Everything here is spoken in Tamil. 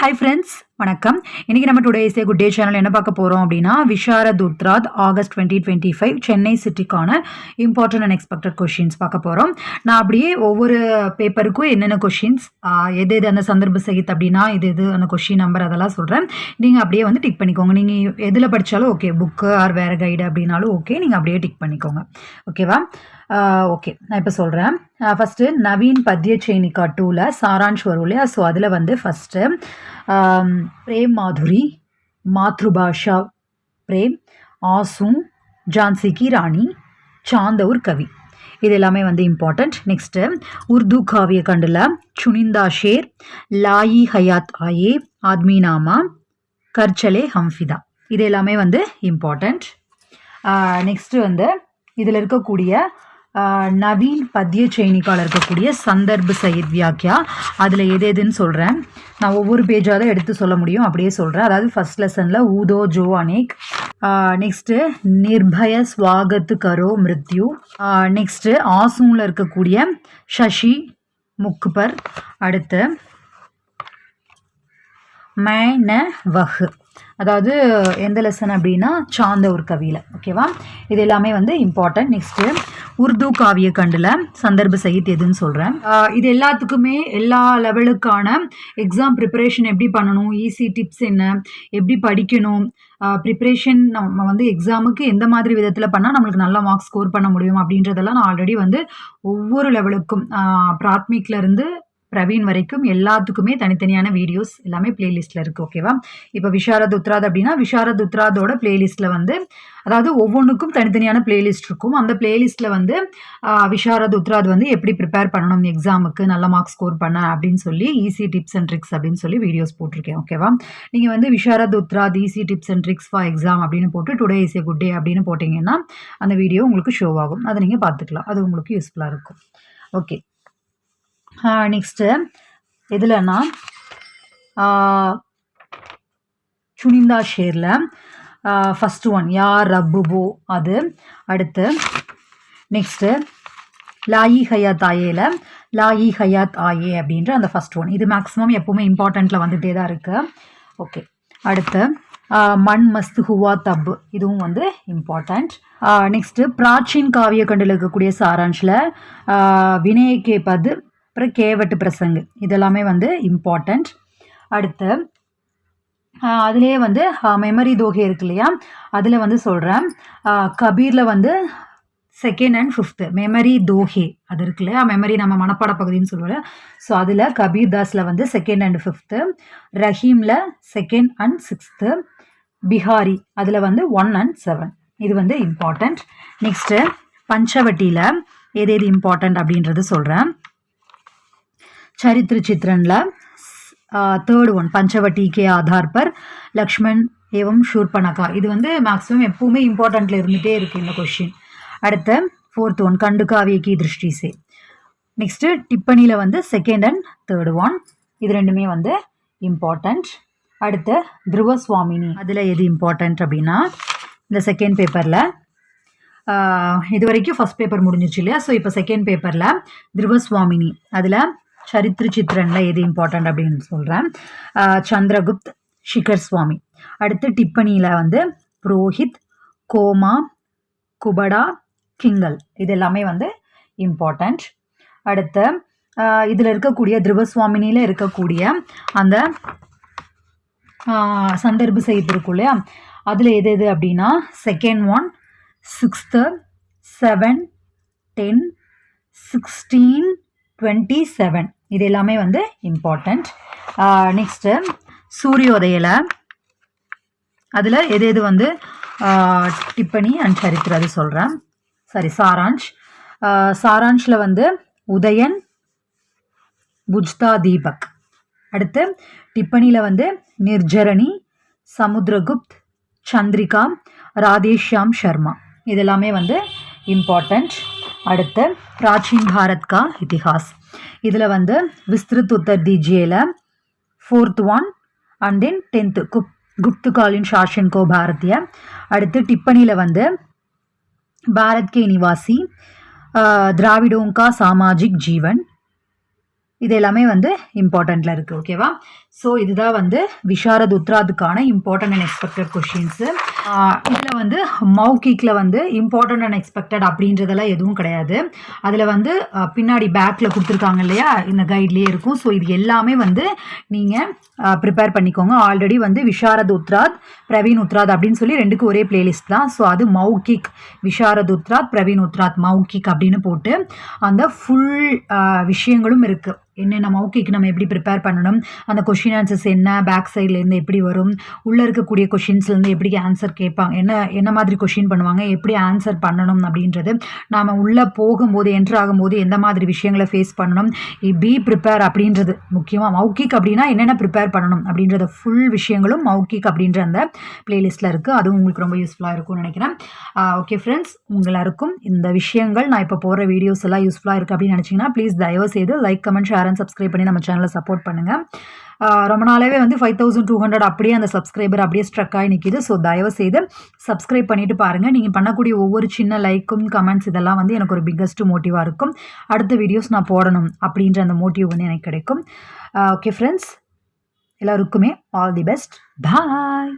ஹாய் ஃப்ரெண்ட்ஸ் வணக்கம். இன்றைக்கி நம்ம today is good day channel என்ன பார்க்க போகிறோம் அப்படின்னா விஷார துத்ராத் August twenty twenty five Chennai சிட்டிக்கான important and expected questions பார்க்க போகிறோம் நான் அப்படியே ஒவ்வொரு பேப்பருக்கும் என்னென்ன கொஷின்ஸ் எது எது அந்த சந்தர்ப்ப சகித் அப்படின்னா இது எது அந்த கொஷின் நம்பர் அதெல்லாம் சொல்கிறேன் நீங்கள் அப்படியே வந்து டிக் பண்ணிக்கோங்க. நீங்கள் எதில் படித்தாலும் ஓகே புக்கு ஆர் வேறு கைடு அப்படின்னாலும் ஓகே நீங்கள் அப்படியே டிக் பண்ணிக்கோங்க. ஓகேவா ஓகே நான் இப்போ சொல்கிறேன் ஃபஸ்ட்டு நவீன் பத்ய சேனிகா டூவில் சாரான்ஷ் வரும் இல்லையா? ஸோ அதில் வந்து ஃபஸ்ட்டு பிரேம் மாதுரி மாத்ருபாஷா பிரேம் ஆசும் ஜான்சி கி ராணி சாந்தவுர் கவி. இது எல்லாமே வந்து இம்பார்ட்டண்ட் நெக்ஸ்ட்டு உர்து காவிய கண்டில் சுனிந்தா ஷேர் லாயி ஹயாத் ஆயே ஆத்மி நாமா கர்ச்சலே ஹம்ஃபிதா. இது எல்லாமே வந்து இம்பார்ட்டண்ட் நெக்ஸ்ட்டு வந்து இதில் இருக்கக்கூடிய நவீன் பத்திய சைனிக்கால் இருக்கக்கூடிய சந்தர்ப்பு சயித் வியாக்கியா. அதில் எது எதுன்னு சொல்கிறேன் நான் ஒவ்வொரு பேஜாக தான் எடுத்து சொல்ல முடியும். அப்படியே சொல்கிறேன் அதாவது ஃபஸ்ட் லெசனில் ஊதோ ஜோ அனேக். நெக்ஸ்ட்டு நிர்பய ஸ்வாகத்து கரோ மிருத்யு. நெக்ஸ்ட்டு ஆசூனில் இருக்கக்கூடிய சஷி முக்குபர். அடுத்து மேன வஹு. அதாவது எந்த லெசன் அப்படின்னா சாந்த ஒரு கவியில் ஓகேவா இது எல்லாமே வந்து இம்பார்ட்டன்ட் நெக்ஸ்ட்டு உருது காவிய கண்டில் சந்தர்ப்ப சகித் எதுன்னு சொல்கிறேன் இது எல்லாத்துக்குமே எல்லா லெவலுக்கான எக்ஸாம் ப்ரிப்பரேஷன் எப்படி பண்ணணும் ஈஸி டிப்ஸ் என்ன எப்படி படிக்கணும் ப்ரிப்ரேஷன் நம்ம வந்து எக்ஸாமுக்கு எந்த மாதிரி விதத்தில் பண்ணால் நம்மளுக்கு நல்ல மார்க்ஸ் ஸ்கோர் பண்ண முடியும் அப்படின்றதெல்லாம் நான் ஆல்ரெடி வந்து ஒவ்வொரு லெவலுக்கும் பிராத்மிக்லேருந்து பிரவீன் வரைக்கும் எல்லாத்துக்குமே தனித்தனியான வீடியோஸ் எல்லாமே பிளேலிஸ்ட்டில் இருக்குது ஓகேவா இப்போ விஷாரத் உத்ராத் அப்படின்னா விஷாரத் உத்ராதோட பிளேலிஸ்ட்டில் வந்து அதாவது ஒவ்வொன்றுக்கும் தனித்தனியான பிளேலிஸ்ட் இருக்கும். அந்த பிளேலிஸ்ட்டில் வந்து விஷாரத் உத்ராத் வந்து எப்படி ப்ரிப்பேர் பண்ணணும் எக்ஸாமுக்கு நல்ல மார்க் ஸ்கோர் பண்ண அப்படின்னு சொல்லி ஈஸி டிப்ஸ் அண்ட் ட்ரிக்ஸ் அப்படின்னு சொல்லி வீடியோஸ் போட்டிருக்கேன் ஓகேவா நீங்கள் வந்து Visharad Uttarardh easy tips and tricks for exam அப்படின்னு போட்டு today is a good day அப்படின்னு போட்டிங்கன்னா அந்த வீடியோ உங்களுக்கு ஷோ ஆகும். அதை நீங்கள் பார்த்துக்கலாம். அது உங்களுக்கு யூஸ்ஃபுல்லாக இருக்கும். ஓகே நெக்ஸ்ட்டு எதுலன்னா சுனிந்தா ஷேரில். ஃபஸ்ட்டு ஒன் யார் ரப்புபோ? அது. அடுத்து நெக்ஸ்ட்டு லாயி ஹயாத் ஆயேல. லாயி ஹயாத் ஆயே அப்படின்ற அந்த ஃபஸ்ட் ஒன் இது மேக்ஸிமம் எப்போவுமே இம்பார்ட்டண்ட்டில் வந்துகிட்டே தான் இருக்குது ஓகே அடுத்து மண் மஸ்து ஹுவா தப்பு இதுவும் வந்து இம்பார்ட்டண்ட் நெக்ஸ்ட்டு பிராச்சீன் காவிய கண்டில் இருக்கக்கூடிய சாரான்ஷில் வினயக்கே பது. அப்புறம் கேவட்டு பிரசங்கு. இதெல்லாமே வந்து இம்பார்ட்டண்ட் அடுத்து அதுலேயே வந்து மெமரி தோகை இருக்கு இல்லையா? அதில் வந்து சொல்கிறேன் கபீரில் வந்து செகண்ட் அண்ட் ஃபிஃப்த்து மெமரி தோஹே அது இருக்கு இல்லையா? மெமரி நம்ம மனப்பாட பகுதின்னு சொல்லுவோம் ஸோ அதில் கபீர் தாஸில் வந்து செகண்ட் அண்ட் ஃபிஃப்த்து ரஹீமில் செகண்ட் அண்ட் சிக்ஸ்த்து பிஹாரி அதில் வந்து ஒன் அண்ட் செவன் இது வந்து இம்பார்ட்டண்ட் நெக்ஸ்ட்டு பஞ்சவட்டியில் எது எது இம்பார்ட்டண்ட் அப்படின்றது சொல்கிறேன் சரித்திர சித்திரனில் தேர்ட் ஒன் பஞ்சவட்டி கே ஆதார் பர் லக்ஷ்மண் ஏவம் ஷூர்பனகா இது வந்து மேக்ஸிமம் எப்பவுமே இம்பார்ட்டண்ட்டில் இருந்துகிட்டே இருக்குது இந்த கொஷின் அடுத்த ஃபோர்த் ஒன் கண்டுகாவிய கி திருஷ்டி சே நெக்ஸ்ட்டு டிப்பனியில் வந்து செகண்ட் அண்ட் தேர்ட் ஒன் இது ரெண்டுமே வந்து இம்பார்ட்டண்ட் அடுத்து துருவ சுவாமினி அதில் எது இம்பார்ட்டண்ட் அப்படின்னா இந்த செகண்ட் பேப்பரில் இது வரைக்கும் ஃபஸ்ட் பேப்பர் முடிஞ்சிச்சு இல்லையா ஸோ இப்போ செகண்ட் பேப்பரில் துருவசுவாமினி அதில் சரித்திர சித்திரனில் எது இம்பார்ட்டண்ட் அப்படின்னு சொல்கிறேன் சந்திரகுப்த் ஷிகர் சுவாமி அடுத்து டிப்பனியில் வந்து புரோஹித் கோமா குபடா கிங்கல் இது எல்லாமே வந்து இம்பார்ட்டண்ட் அடுத்து இதில் இருக்கக்கூடிய திருவசுவாமினியில் இருக்கக்கூடிய அந்த சந்தர்ப்பு செய்து இருக்கும் இல்லையா? அதில் எது எது அப்படின்னா second one sixth seven ten sixteen twenty seven இது எல்லாமே வந்து இம்பார்ட்டண்ட் நெக்ஸ்ட்டு சூரியோதயில். அதில் எது எது வந்து டிப்பனி அண்ட் சரித்திர அது சொல்கிறேன் சாரி சாரான்ஷ். சாரான்ஷில் வந்து உதயன் புஜ்தா தீபக். அடுத்து டிப்பணியில் வந்து நிர்ஜரணி சமுத்திரகுப்த் சந்திரிகா ராதேஷ்யாம் சர்மா இதெல்லாமே வந்து இம்பார்ட்டண்ட் அடுத்து பிராச்சீன் பாரத் கா இத்திஹாஸ் இதில் வந்து விஸ்திருத் உத்தர் தீஜியில் fourth one and then tenth குப் குப்துகாலின் ஷாஷன் கோ பாரதிய. அடுத்து டிப்பணியில் வந்து பாரத் கே நிவாசி திராவிடோங்கா சாமாஜிக் ஜீவன். இது எல்லாமே வந்து இம்பார்ட்டண்ட்டில் இருக்குது ஓகேவா ஸோ இதுதான் வந்து விஷாரத் உத்ராதுக்கான இம்பார்ட்டன்ட் அண்ட் எக்ஸ்பெக்டட் கொஷின்ஸு இதில் வந்து மௌகிக்கில் வந்து இம்பார்ட்டன்ட் அண்ட் எக்ஸ்பெக்டட் அப்படின்றதெல்லாம் எதுவும் கிடையாது. அதில் வந்து பின்னாடி பேக்கில் கொடுத்துருக்காங்க இல்லையா? இந்த கைட்லேயே இருக்கும். ஸோ இது எல்லாமே வந்து நீங்கள் ப்ரிப்பேர் பண்ணிக்கோங்க. ஆல்ரெடி வந்து விஷாரத் உத்ராத் பிரவீன் உத்ராத் அப்படின்னு சொல்லி ரெண்டுக்கும் ஒரே பிளேலிஸ்ட் தான். ஸோ அது மௌகிக் விஷாரத் உத்ராத் பிரவீன் உத்ராத் மௌகிக் அப்படின்னு போட்டு அந்த ஃபுல் விஷயங்களும் இருக்குது என்னென்ன மௌக்கிக்கு நம்ம எப்படி ப்ரிப்பேர் பண்ணணும்? அந்த கொஷின் ஆன்சர்ஸ் என்ன பேக் சைட்லேருந்து எப்படி வரும் உள்ளே இருக்கக்கூடிய கொஷின்ஸ்லேருந்து எப்படி ஆன்சர் கேட்பாங்க என்ன என்ன மாதிரி கொஷின் பண்ணுவாங்க எப்படி ஆன்சர் பண்ணணும் அப்படின்றது நாம் உள்ளே போகும்போது என்ட்ரு ஆகும்போது எந்த மாதிரி விஷயங்களை ஃபேஸ் பண்ணணும் பி ப்ரிப்பேர் அப்படின்றது. முக்கியமாக மௌக்கிக் அப்படின்னா என்னென்ன ப்ரிப்பேர் பண்ணணும் அப்படின்றத ஃபுல் விஷயங்களும் மௌக்கிக் அப்படின்ற அந்த பிளேலிஸ்ட்டில் இருக்குது அதுவும் உங்களுக்கு ரொம்ப யூஸ்ஃபுல்லாக இருக்கும்னு நினைக்கிறேன். ஓகே ஃப்ரெண்ட்ஸ் உங்களுக்கும் இந்த விஷயங்கள் நான் இப்போ போகிற வீடியோஸ் எல்லாம் யூஸ்ஃபுல்லாக இருக்குது அப்படின்னு நினச்சிங்கன்னா ப்ளீஸ் தயவு செய்து like comment share and subscribe பண்ணி நம்ம சேனலை சப்போர்ட் பண்ணுங்கள் ரொம்ப நாளாவே வந்து ஃபைவ் தௌசண்ட் டூ ஹண்ட்ரட் அப்படியே அந்த சப்ஸ்கிரைபர் அப்படியே ஸ்ட்ரக் ஆகி நிற்கிது ஸோ தயவு செய்து சப்ஸ்கிரைப் பண்ணிட்டு பாருங்கள் நீங்கள் பண்ணக்கூடிய ஒவ்வொரு சின்ன லைக்கும் கமெண்ட்ஸ் இதெல்லாம் வந்து எனக்கு ஒரு பிக்கஸ்ட் மோட்டிவாக இருக்கும். அடுத்த வீடியோஸ் நான் போடணும் அப்படின்ற அந்த மோட்டிவ் வந்து எனக்கு கிடைக்கும். ஓகே ஃப்ரெண்ட்ஸ் எல்லாருக்குமே ஆல் தி பெஸ்ட் பாய்